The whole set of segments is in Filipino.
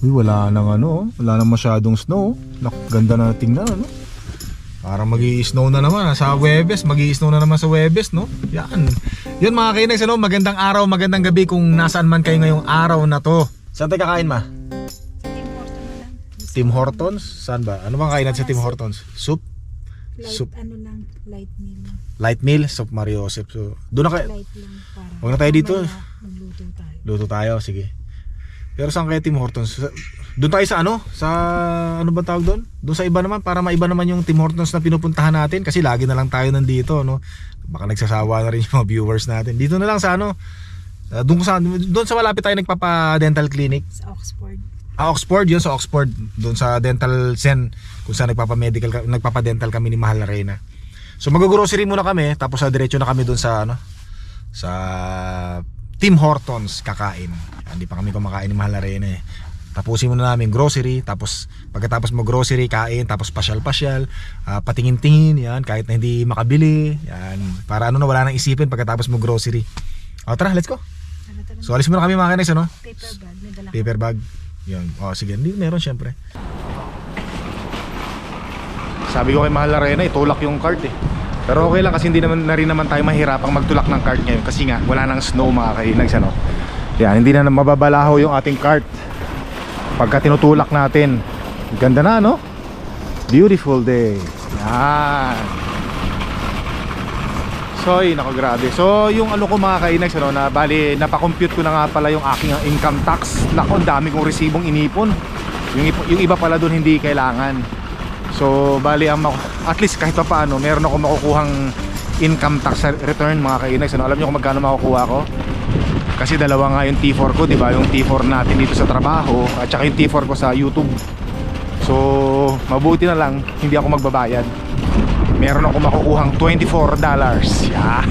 Uy, wala nang ano, wala nang masyadong snow. Nak, ganda na tingnan, ano? Parang mag snow na naman ah, sa Webes, mag snow na naman sa Webes, no? Yan. Yun mga kainags, ano? Magandang araw, magandang gabi kung nasaan man kayo ngayong araw na to. Saan tayo kakain, ma? Tim Hortons? Saan ba? Ano bang kainan sa Tim Hortons? Soup? Light, Soup. ano lang, light meal. Light meal? Soup Mario Joseph. So, doon na kayo. Light lang para. Huwag na tayo dito. mamaya Magluto tayo. Luto tayo, sige. Pero saan kaya Tim Hortons? Doon tayo sa ano? Sa ano ba tawag doon? Doon sa iba naman para maiba naman yung Tim Hortons na pinupuntahan natin kasi lagi na lang tayo nandito, no? Baka nagsasawa na rin yung mga viewers natin. Dito na lang sa ano? ah, doon sa doon sa malapit tayo nagpapa dental clinic. Sa Oxford. Ah, Oxford, yun sa Oxford, doon sa Dental Sen, kung saan nagpapa-medical, ka- nagpapa-dental kami ni Mahal na Reyna. So mag-grocery muna kami, tapos sa diretso na kami doon sa ano, sa Tim Hortons kakain. Hindi pa kami kumakain ni Mahal na Reyna eh. Tapusin muna namin grocery, tapos pagkatapos mo grocery, kain, tapos pasyal-pasyal, ah, patingin-tingin, yan, kahit na hindi makabili, yan, para ano na wala nang isipin pagkatapos mo grocery. O tara, let's go. So alis muna kami mga kanis, ano? paper bag. May dala Paper bag. Yun. O sige, hindi meron syempre. Sabi ko kay Mahal na Rena, itulak yung cart eh. Pero okay lang kasi hindi naman na rin naman tayo mahirapang magtulak ng cart ngayon kasi nga wala nang snow mga kainags ano. Yan, hindi na mababalaho yung ating cart. Pagka tinutulak natin. Ganda na no? Beautiful day. Yan. So, ay, nako grabe. So, yung ano ko mga kainags, ano, na bali, napakompute ko na nga pala yung aking income tax. Nako, ang dami kong resibong inipon. Yung, yung iba pala doon hindi kailangan. So, bali, ang at least kahit pa paano, meron ako makukuhang income tax return mga kainags. Ano, alam niyo kung magkano makukuha ko? Kasi dalawa nga yung T4 ko, di ba? Yung T4 natin dito sa trabaho at saka yung T4 ko sa YouTube. So, mabuti na lang, hindi ako magbabayad meron ako makukuhang $24 yeah.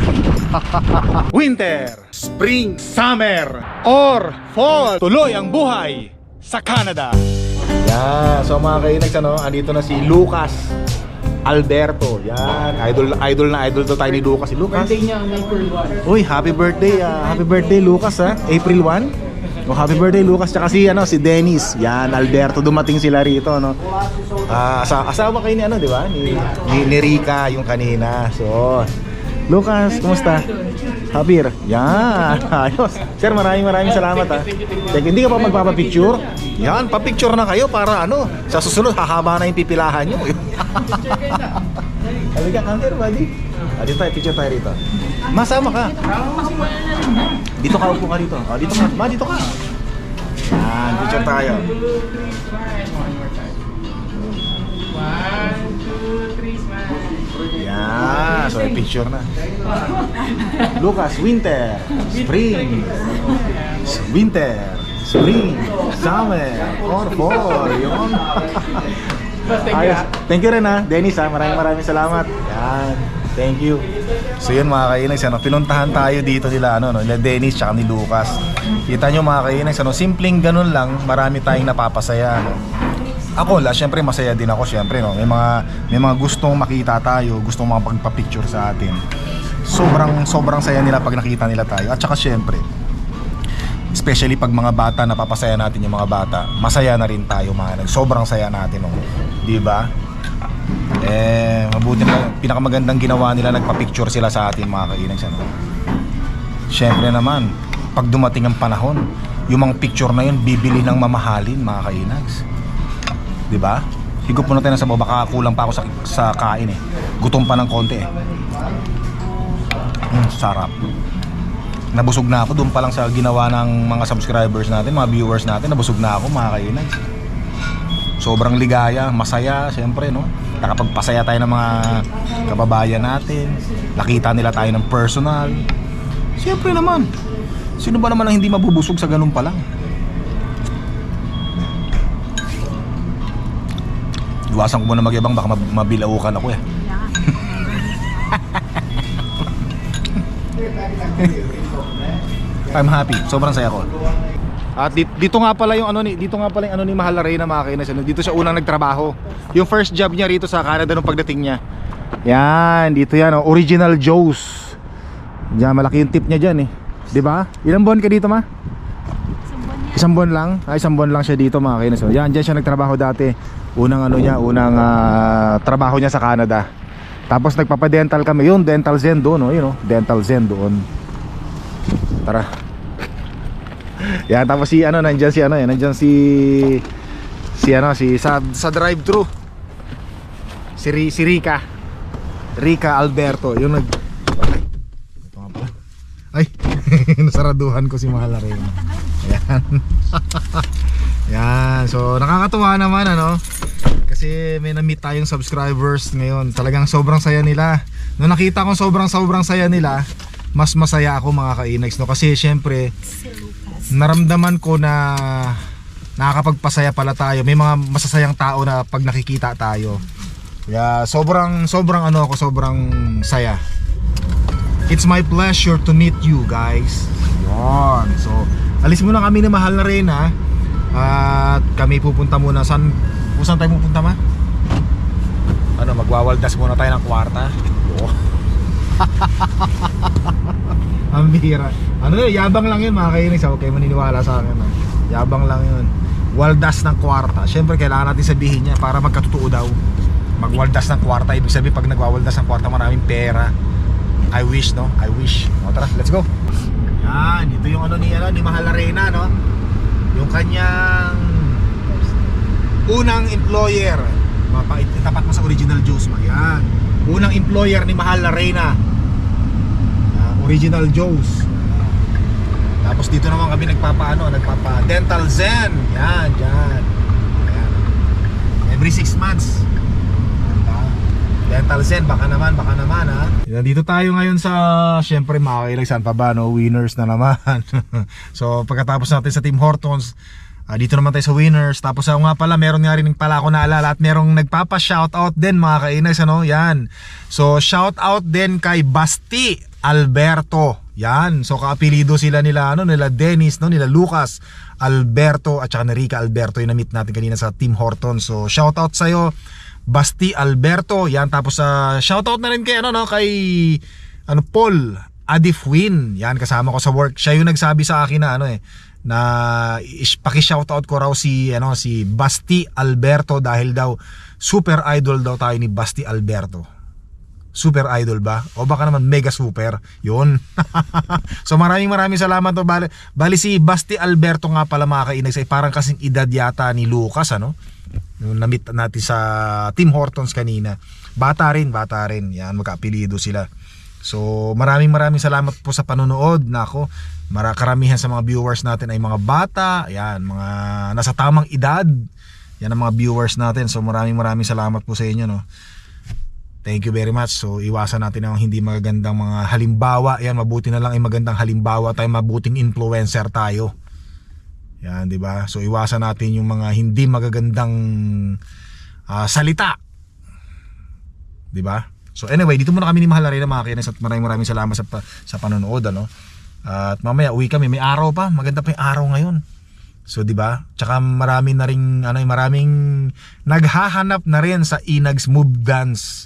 Winter, Spring, Summer, or Fall Tuloy ang buhay sa Canada Yan, so mga kainags ano, andito na si Lucas Alberto, yan, idol idol na idol to tayo ni Lucas si Lucas Birthday niya ang April 1. Uy, happy birthday, ah, happy birthday Lucas ha, April 1 Oh, happy birthday Lucas tsaka si ano si Dennis. Yan Alberto dumating sila rito no. Ah, asa asawa kayo ni ano, di ba? Ni, ni, ni Rica yung kanina. So, Lucas, kumusta? Habir. Yan. Ayos. Sir, maraming maraming salamat ha. Teka, hindi ka pa magpapapicture? Yan, papicture na kayo para ano, sa susunod hahaba na yung pipilahan nyo. Halika, here, buddy. Ah, dito tayo, picture tayo rito. Masama ka. Dito ka, upo ka dito. Ah, dito ka. Ma, dito ka. Yan, picture tayo. One, Yan, so may picture na. Lucas, winter, spring, winter, spring, summer, or fall. Yun. Ayos. Thank you rin ha, Dennis ha. Maraming maraming salamat. Yan. Thank you. So yun mga kainags, ano, pinuntahan tayo dito nila, ano, no, nila Dennis tsaka ni Lucas. Kita nyo mga kainags, ano, simpleng ganun lang, marami tayong napapasaya. No? Ako la, syempre masaya din ako syempre no. May mga may mga gustong makita tayo, gustong mga pagpa-picture sa atin. Sobrang sobrang saya nila pag nakita nila tayo. At saka syempre, especially pag mga bata napapasaya natin yung mga bata, masaya na rin tayo mga nag. Sobrang saya natin no. 'Di ba? Eh, mabuti na pinakamagandang ginawa nila nagpa-picture sila sa atin mga kainags ano. Syempre naman, pag dumating ang panahon, yung mga picture na yun bibili ng mamahalin mga kainags. 'Di ba? Higop muna tayo ng sabaw baka kulang pa ako sa sa kain eh. Gutom pa ng konti eh. Mm, sarap. Nabusog na ako doon pa lang sa ginawa ng mga subscribers natin, mga viewers natin, nabusog na ako mga kainags. Sobrang ligaya, masaya, siyempre, no? Nakapagpasaya tayo ng mga kababayan natin. Nakita nila tayo ng personal. Siyempre naman. Sino ba naman ang hindi mabubusog sa ganun pa lang? Iwasan ko muna mag-ibang baka mab- mabilaukan ako eh. I'm happy. Sobrang saya ko. At dito, dito nga pala yung ano ni dito nga pala yung ano ni Mahal na Reyna mga kainas. Ano, dito siya unang nagtrabaho. Yung first job niya rito sa Canada nung pagdating niya. Yan, dito yan oh, Original Joe's. Diyan malaki yung tip niya diyan eh. 'Di ba? Ilang buwan ka dito, ma? Isang buwan lang? Ay, isang buwan lang siya dito mga kainis. So, yan, dyan siya nagtrabaho dati. Unang ano niya, unang ah, trabaho niya sa Canada. Tapos nagpapadental kami. Yun, Dental Zen doon, oh, yun, oh, Dental Zen doon. Tara. Yan, tapos si ano, nandyan si ano, eh, nandyan si si ano, si sa, sa drive-thru. Si, si Rika. Rika Alberto, yung nag Ay, nasaraduhan ko si Mahal na rin. Ayan. Yan, so nakakatuwa naman ano. Kasi may na-meet tayong subscribers ngayon. Talagang sobrang saya nila. Nung nakita ko sobrang sobrang saya nila, mas masaya ako mga ka-Inags no kasi syempre naramdaman ko na nakakapagpasaya pala tayo. May mga masasayang tao na pag nakikita tayo. Kaya sobrang sobrang ano ako, sobrang saya. It's my pleasure to meet you guys. Yon. So, alis muna kami ni Mahal na Reyna. At kami pupunta muna saan kung saan tayo pupunta ma? Ano, magwawaldas muna tayo ng kwarta. Oh. Ang bihira. Ano yun, yabang lang yun mga kainis. Okay, maniniwala sa akin. ah. Yabang lang yun. Waldas ng kwarta. Siyempre, kailangan natin sabihin niya para magkatotoo daw. Magwaldas ng kwarta. Ibig sabihin, pag nagwawaldas ng kwarta, maraming pera. I wish, no? I wish. O, tara, let's go. Yan, ito yung ano ni, ano, ni Mahal Arena, no? Yung kanyang unang employer. Mapa, itapat mo sa original Joe's, ma. Yan. Unang employer ni Mahal Arena. Ah, original Joe's. Tapos dito naman kami nagpapaano, nagpapa Dental Zen. Yan, yan. Ayan. Every 6 months. Diba? Dental Zen, baka naman, baka naman ha. Nandito tayo ngayon sa, syempre makakailag saan pa ba, no? Winners na naman. so pagkatapos natin sa Team Hortons, ah, dito naman tayo sa Winners. Tapos ako nga pala, meron nga rin pala ako naalala at merong nagpapa-shoutout din mga kainas, ano? Yan. So shoutout din kay Basti Alberto. Yan. So kaapelido sila nila ano nila Dennis no nila Lucas Alberto at saka Rica Alberto yung na-meet natin kanina sa Team Horton. So shoutout sa iyo Basti Alberto. Yan tapos sa shoutout na rin kay ano no kay ano Paul Adifwin. Yan kasama ko sa work. Siya yung nagsabi sa akin na ano eh na is- paki-shoutout ko raw si ano si Basti Alberto dahil daw super idol daw tayo ni Basti Alberto. Super idol ba? O baka naman mega super. Yun. so maraming maraming salamat to. Bali, bali si Basti Alberto nga pala mga kainags ay parang kasing edad yata ni Lucas ano. Yung na-meet natin sa Team Hortons kanina. Bata rin, bata rin. Yan, magkaapelido sila. So maraming maraming salamat po sa panonood. Nako, mara karamihan sa mga viewers natin ay mga bata. Yan, mga nasa tamang edad. Yan ang mga viewers natin. So maraming maraming salamat po sa inyo no. Thank you very much. So iwasan natin ang hindi magagandang mga halimbawa. Yan, mabuti na lang ay magandang halimbawa tayo, mabuting influencer tayo. Yan, 'di ba? So iwasan natin yung mga hindi magagandang ah, salita. 'Di ba? So anyway, dito muna kami ni Mahal Arena mga kinis at maraming maraming salamat sa sa panonood ano. At mamaya uwi kami, may araw pa, maganda pa yung araw ngayon. So 'di ba? Tsaka marami na ring ano, maraming naghahanap na rin sa Inags Move Dance.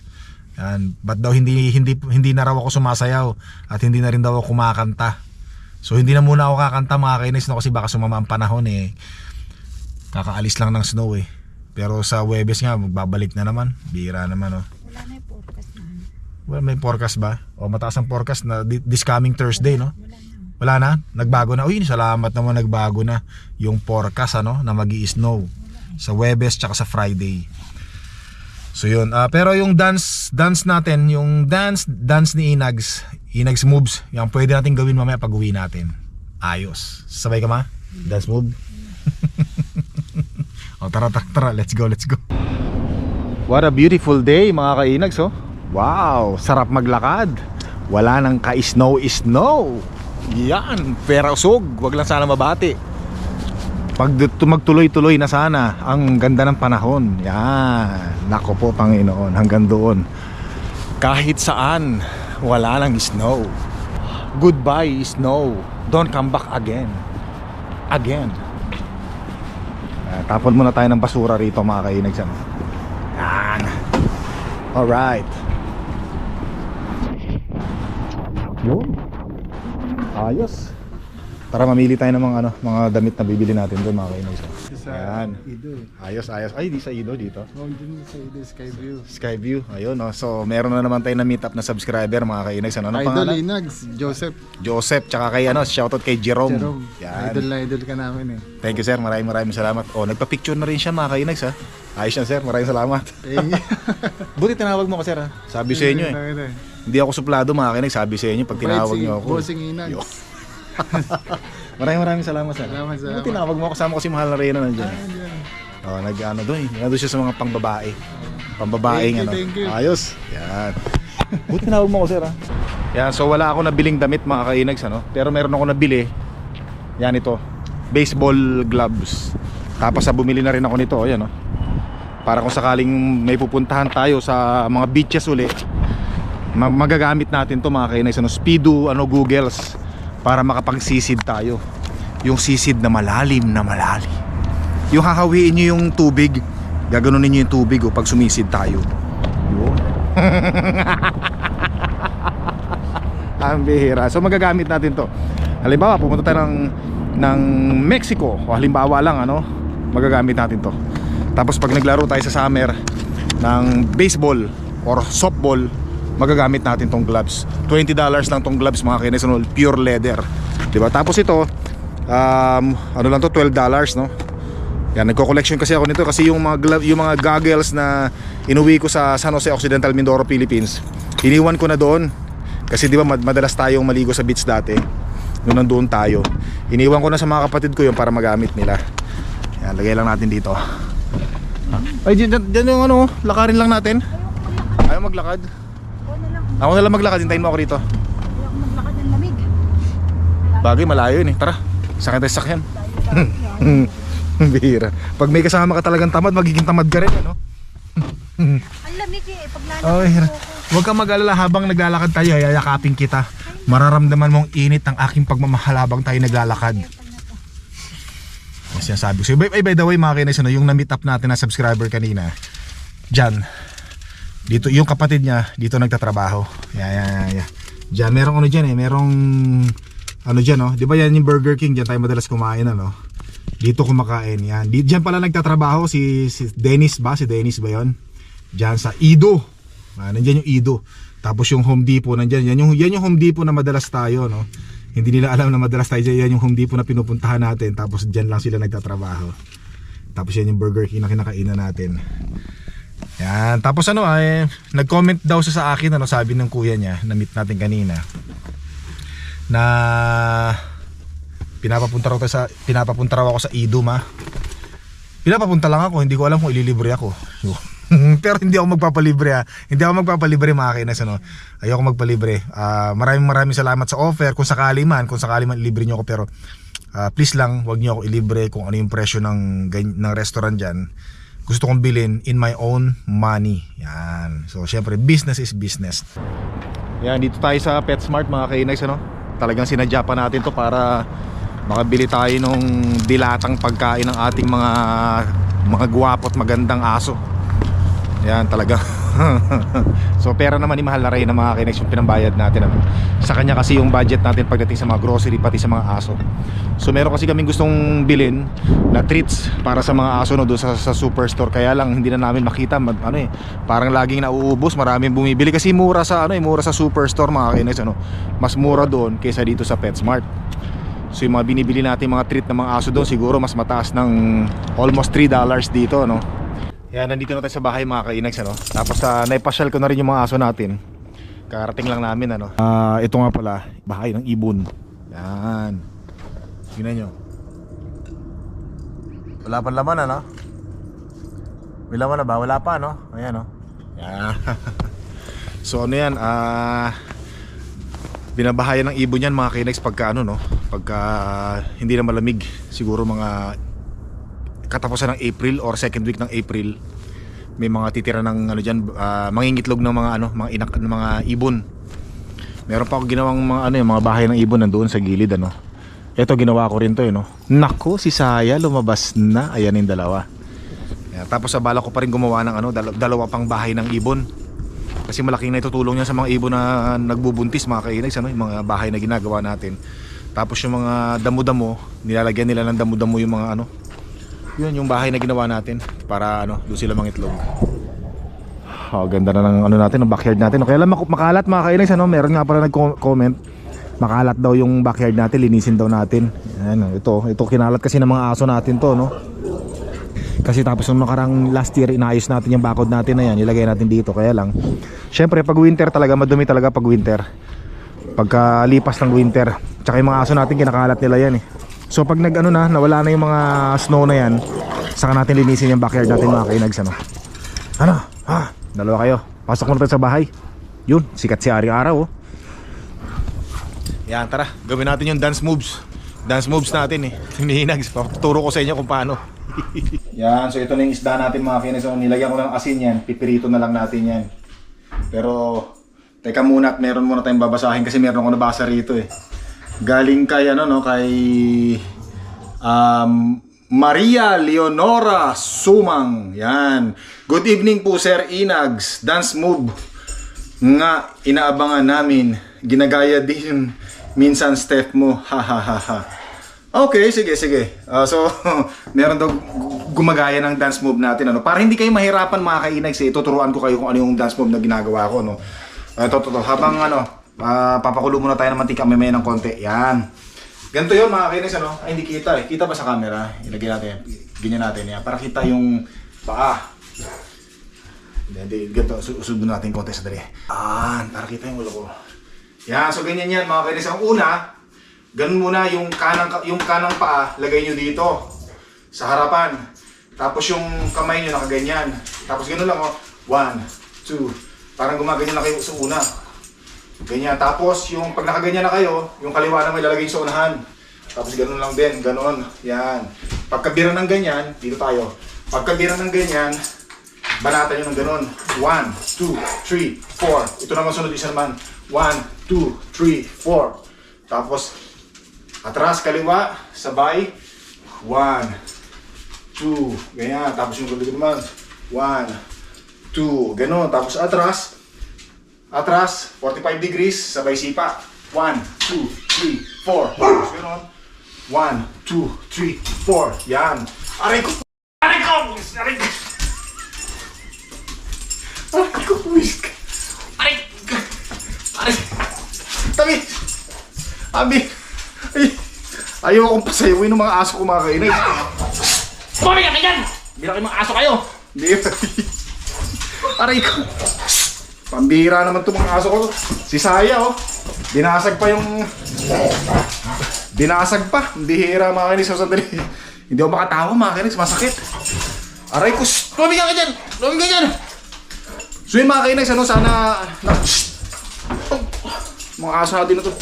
Yan, ba't daw hindi hindi hindi na raw ako sumasayaw at hindi na rin daw ako kumakanta. So hindi na muna ako kakanta mga kainis no kasi baka sumama ang panahon eh. Kakaalis lang ng snow eh. Pero sa Webes nga magbabalik na naman. Bira naman oh. Wala na yung forecast na. Well, may forecast ba? O mataas ang forecast na thi- this coming Thursday no? Wala na. Nagbago na? Uy, salamat naman nagbago na yung forecast ano, na magi snow sa Webes tsaka sa Friday. So yun, Ah, pero yung dance dance natin, yung dance dance ni Inags, Inags moves, yung pwede natin gawin mamaya pag uwi natin. Ayos. Sabay ka ma? Dance move. o tara, tara, tara, let's go, let's go. What a beautiful day mga kainags oh. Wow, sarap maglakad. Wala nang ka-snow-snow. Yan, pera usog, wag lang sana mabati. Pag magtuloy-tuloy na sana ang ganda ng panahon. Yan, nako po Panginoon, hanggang doon. Kahit saan, wala nang snow. Goodbye snow. Don't come back again. Again. Ah, tapon muna tayo ng basura rito mga kainag. Yan. Alright. Yun. Ayos. Para mamili tayo ng mga ano, mga damit na bibili natin doon mga kainis. Sa Ayan. Ido eh. Ayos, ayos. Ay, di sa Ido dito. Oh, dun sa Ido, Skyview. Skyview. Ayun, no. So, meron na naman tayo na meet up na subscriber mga kainis. Ano, Idol pangalan? Inags, Joseph, Joseph, tsaka kay ano, shoutout kay Jerome. Jerome. Yan. Idol na idol ka namin eh. Thank you sir, maraming maraming salamat. Oh, nagpa-picture na rin siya mga kainags ha. Ayos yan sir, maraming salamat. Buti tinawag mo ko sir ha. Sabi sa inyo eh. Hindi ako suplado mga kainags, sabi sa inyo pag tinawag niyo ako. Bossing. Yo. maraming maraming salamat sir. Salamat, salamat. tinawag mo ako, kasama ko si Mahal na Reyna nandiyan. Ah, yan. Oh, nag ano doon eh. Nandun siya sa mga pangbabae. Pambabaeng Thank you, ano. thank you. Ayos. Yan. Buti tinawag mo ko sir ha. Yan, so wala ako nabiling damit mga kainags ano. Pero meron ako nabili. Yan ito. Baseball gloves. Tapos sa bumili na rin ako nito, ayan oh. Para kung sakaling may pupuntahan tayo sa mga beaches uli, ma- magagamit natin to mga kainags ano, Speedo, ano Googles para makapagsisid tayo. Yung sisid na malalim na malalim. Yung hahawiin nyo yung tubig, gaganunin nyo yung tubig oh, pag sumisid tayo. Yun. Ang bihira. So magagamit natin to. Halimbawa, pumunta tayo ng, ng Mexico. O halimbawa lang, ano, magagamit natin to. Tapos pag naglaro tayo sa summer ng baseball or softball, magagamit natin tong gloves. $20 lang tong gloves mga kinesunol, pure leather. 'Di ba? Tapos ito, um, ano lang to, $12 no? Yan, nagko-collection kasi ako nito kasi yung mga glove, yung mga goggles na inuwi ko sa San Jose Occidental Mindoro, Philippines. Iniwan ko na doon. Kasi di ba mad- madalas tayong maligo sa beach dati. Noon nandoon tayo. Iniwan ko na sa mga kapatid ko yun para magamit nila. Yan, lagay lang natin dito. Ay, dyan, dyan yung ano, lakarin lang natin. Ayaw maglakad. Ako na lang. Maglakad, hintayin mo ako rito. Hindi ako maglakad ng lamig. Bagay, malayo yun eh. Tara, sakyan tayo sa sakyan. Bihira. Pag may kasama ka talagang tamad, magiging tamad ka rin, ano? Ang lamig eh. Pag lalakad Oh. Huwag kang mag-alala habang naglalakad tayo, yayakapin kita. Mararamdaman mong init ng aking pagmamahal habang tayo naglalakad. Yes, yan sabi ko. sa'yo. By, by the way, mga kinis, ano, yung na-meet up natin na subscriber kanina, Jan, dito, yung kapatid niya, dito nagtatrabaho. Yan, yan, yan. Diyan, merong ano dyan eh, merong, ano dyan, no? Di ba yan yung Burger King, dyan tayo madalas kumain, ano? Dito kumakain, yan. Di, dyan pala nagtatrabaho si, si Dennis ba? Si Dennis ba yon? Dyan sa Ido. Ah, nandyan yung Ido. Tapos yung Home Depot nandyan. Yan yung, yan yung Home Depot na madalas tayo, no? Hindi nila alam na madalas tayo dyan. Yan yung Home Depot na pinupuntahan natin. Tapos dyan lang sila nagtatrabaho. Tapos yan yung Burger King na kinakainan natin. Yan. Tapos ano, ay, nag-comment daw siya sa akin, ano, sabi ng kuya niya, na meet natin kanina, na pinapapunta raw sa pinapapunta raw ako sa Idom ha. Pinapapunta lang ako, hindi ko alam kung ililibre ako. Pero hindi ako magpapalibre ha. Hindi ako magpapalibre mga kinas ano. Ayoko magpalibre. Ah, maraming maraming salamat sa offer kung sakali man, kung sakali man libre niyo ako pero ah, please lang wag niyo ako ilibre kung ano yung presyo ng ng restaurant diyan. Gusto kong bilhin in my own money. Yan. So syempre business is business. Yan, dito tayo sa PetSmart mga kainags ano. Talagang sinadya pa natin to para makabili tayo nung dilatang pagkain ng ating mga mga gwapo at magandang aso. Yan talaga. so pera naman ni mahal na ng mga kinex yung pinambayad natin ano. Sa kanya kasi yung budget natin pagdating sa mga grocery pati sa mga aso. So meron kasi kaming gustong bilhin na treats para sa mga aso no doon sa, sa superstore. Kaya lang hindi na namin makita mag, ano eh, parang laging nauubos, maraming bumibili kasi mura sa ano eh, mura sa superstore mga kinex ano. Mas mura doon kaysa dito sa PetSmart. So yung mga binibili natin mga treat ng mga aso doon siguro mas mataas ng almost 3 dollars dito no. Yan, nandito na tayo sa bahay mga kainags ano. Tapos sa naipasyal ko na rin yung mga aso natin. Karating lang namin ano. Ah, ito nga pala, bahay ng ibon. Yan. Tingnan nyo. Wala pa laman ano? May laman na ba? Wala pa no? Ayan no. Yan. so ano yan, ah binabahayan ng ibon yan mga kinex pagka ano no pagka hindi na malamig siguro mga katapusan ng April or second week ng April may mga titira ng ano diyan mangingitlog ng mga ano mga inak ng mga ibon. Meron pa ako ginawang mga ano yung mga bahay ng ibon nandoon sa gilid ano. Ito ginawa ko rin to eh no. Nako si Saya lumabas na. Ayan yung dalawa. Ayan, tapos sa bala ko pa rin gumawa ng ano dal- dalawa pang bahay ng ibon. Kasi malaking na itutulong niya sa mga ibon na nagbubuntis mga kainags ano, yung mga bahay na ginagawa natin. Tapos yung mga damo-damo, nilalagyan nila ng damo-damo yung mga ano. Yun yung bahay na ginawa natin para ano, doon sila mangitlog. Oh, ganda na ng ano natin, ng backyard natin. Kaya lang mak- makalat mga kainis, ano, meron nga pala nag-comment. Makalat daw yung backyard natin, linisin daw natin. Ayan, ito, ito kinalat kasi ng mga aso natin to, no. Kasi tapos nung nakarang last year inayos natin yung bakod natin na yan, ilagay natin dito. Kaya lang, syempre pag winter talaga, madumi talaga pag winter. Pagkalipas ng winter, tsaka yung mga aso natin kinakalat nila yan eh. So pag nag ano na, nawala na yung mga snow na yan, saka natin linisin yung backyard natin mga kainags ano. Ano? Ha? Dalawa kayo. Pasok muna tayo sa bahay. Yun, sikat si Ari Araw oh. Yan, tara. Gawin natin yung dance moves. Dance moves natin eh. Hinihinags. Tuturo ko sa inyo kung paano. yan, so ito na yung isda natin mga kinis. So, nilagyan ko ng asin yan. Pipirito na lang natin yan. Pero, teka muna at meron muna tayong babasahin kasi meron ko nabasa rito eh. Galing kay ano no, kay um, Maria Leonora Sumang. Yan. Good evening po Sir Inags. Dance move nga inaabangan namin. Ginagaya din minsan step mo. Ha ha ha ha. Okay, sige, sige. Ah, so, meron daw gumagaya ng dance move natin. Ano? Para hindi kayo mahirapan mga kainags, eh, tuturuan ko kayo kung ano yung dance move na ginagawa ko. No? Ah, Ito, ito, ito. Habang ano, ah, papakulo muna tayo ng mantika, may ng konti. Yan. Ganito yun mga kainags. Ano? Ay, hindi kita eh. Kita ba sa camera? Ilagay natin. Ganyan natin yan. Para kita yung paa. Hindi. Ganito. Su- Usubin natin konti sa dali. Ah, para kita yung ulo ko. Yan. So, ganyan yan mga kainags. Ang una, Ganun muna yung kanang yung kanang paa, lagay nyo dito sa harapan. Tapos yung kamay nyo nakaganyan. Tapos ganun lang oh. One, two. Parang gumaganyan na kayo sa una. Ganyan. Tapos yung pag nakaganyan na kayo, yung kaliwa na may lalagay sa unahan. Tapos ganun lang din, ganun. Yan. Pagkabira ng ganyan, dito tayo. Pagkabira ng ganyan, banatan nyo ng ganun. One, two, three, four. Ito naman sunod isa naman. One, two, three, four. Tapos, atras, kaliwa, sabay. One, two, ganyan. Tapos yung gulo naman. One, two, ganun. Tapos atras, atras, 45 degrees, sabay sipa. One, two, three, four. Tapos ganun. One, two, three, four. Yan. Aray ko! Aray ko! Aray ko! Aray ko, puwis ka. Aray ko! Aray Tabi! Abi! Ay! Ayaw akong pasayawin ng mga aso ko mga kainay. Bumili ka dyan! Bilang mga aso kayo! Hindi. Aray ko. Pambihira naman itong mga aso ko. Si Saya oh. Binasag pa yung... Binasag pa. Bihira mga kainis. So, sandali. Hindi ako makatawa mga kainis. Masakit. Aray ko. Shh! Lumabig ka dyan! Lumabig ka dyan! So yun mga. Ano sana... Na! Mga aso natin na to.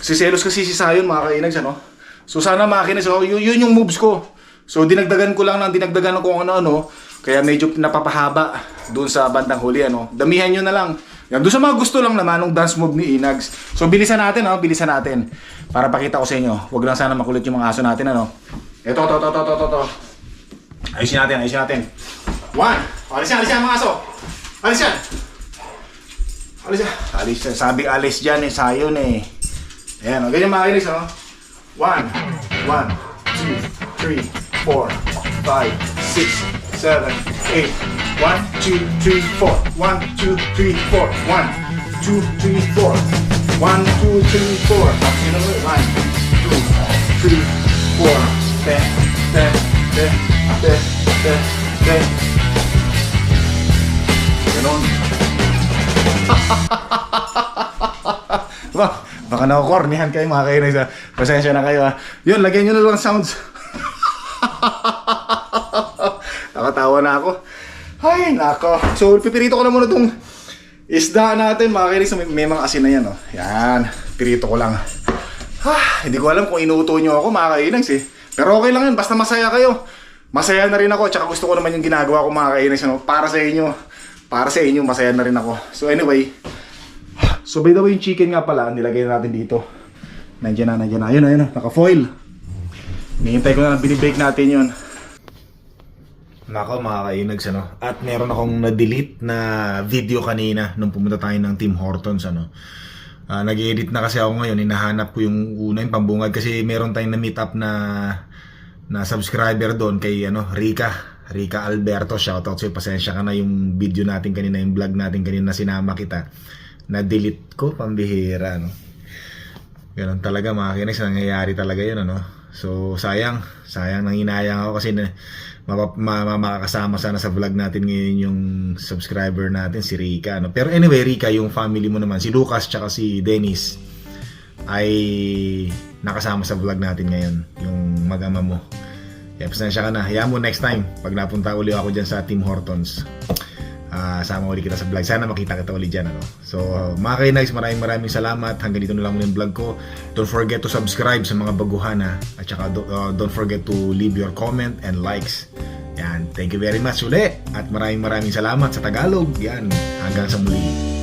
Siselos kasi si Sayon mga kainags ano. So sana mga oh, yun, yun yung moves ko. So dinagdagan ko lang ng dinagdagan ko ano-ano. Kaya medyo napapahaba doon sa bandang huli ano. Damihan nyo na lang. Yan, doon sa mga gusto lang naman ng dance move ni Inags. So bilisan natin, oh, bilisan natin. Para pakita ko sa inyo. Huwag lang sana makulit yung mga aso natin ano. Ito, to, to, to, to, to, to. Ayusin natin, ayusin natin. One. Alis yan, alis yan mga aso. Alis yan. Alis yan. Alis yan. Sabi alis dyan eh, sayon eh. Ayan, o, ganyan mga kinis, oh. One, one, two, three, four, five, six, seven, eight. One, two, three, four. One, two, three, four. One, two, three, four. One, two, three, four. Tapos yun naman, one, two, three, four. Te, te, te, te, te, te. Ganon. Ba, baka nakukornihan kayo mga kainis. ha. Pasensya na kayo ha. Yun, lagyan nyo na lang sounds. Nakatawa na ako. Ay, nako. So, pipirito ko na muna itong isda natin mga kainis. May, may mga asin na yan. Oh. Yan, pirito ko lang. Ah, hindi ko alam kung inuuto nyo ako mga kainis eh. Pero okay lang yun, basta masaya kayo. Masaya na rin ako, tsaka gusto ko naman yung ginagawa ko mga kainis. Ano? Para sa inyo. Para sa inyo, masaya na rin ako. So anyway, So by the way, yung chicken nga pala, nilagay na natin dito. Nandiyan na, nandiyan na. Ayun, ayun, naka-foil. Nihintay ko na, binibake natin yun. Nako mga kainags ano. At meron akong na-delete na video kanina nung pumunta tayo ng Team Hortons ano. Ah, nag-edit na kasi ako ngayon, hinahanap ko yung una yung pambungad kasi meron tayong na-meet up na na subscriber doon kay ano, Rika. Rika Alberto, shoutout sa'yo. Pasensya ka na yung video natin kanina, yung vlog natin kanina na sinama kita. Na-delete ko, pambihira, no? Ganun talaga mga kinex, nangyayari talaga yun, ano? So, sayang. Sayang nang inayang ako kasi na, makakasama sana sa vlog natin ngayon yung subscriber natin, si Rika. No? Pero anyway, Rika, yung family mo naman, si Lucas tsaka si Dennis, ay nakasama sa vlog natin ngayon, yung mag-ama mo. Kaya pasensya ka na. Hayaan mo next time, pag napunta uli ako dyan sa Team Hortons, ah sama uli kita sa vlog. Sana makita kita uli dyan. Ano? So, mga kay maraming maraming salamat. Hanggang dito na lang muna yung vlog ko. Don't forget to subscribe sa mga baguhan ha. At saka do- uh, don't forget to leave your comment and likes. Yan. Thank you very much uli. At maraming maraming salamat sa Tagalog. Yan. Hanggang sa muli.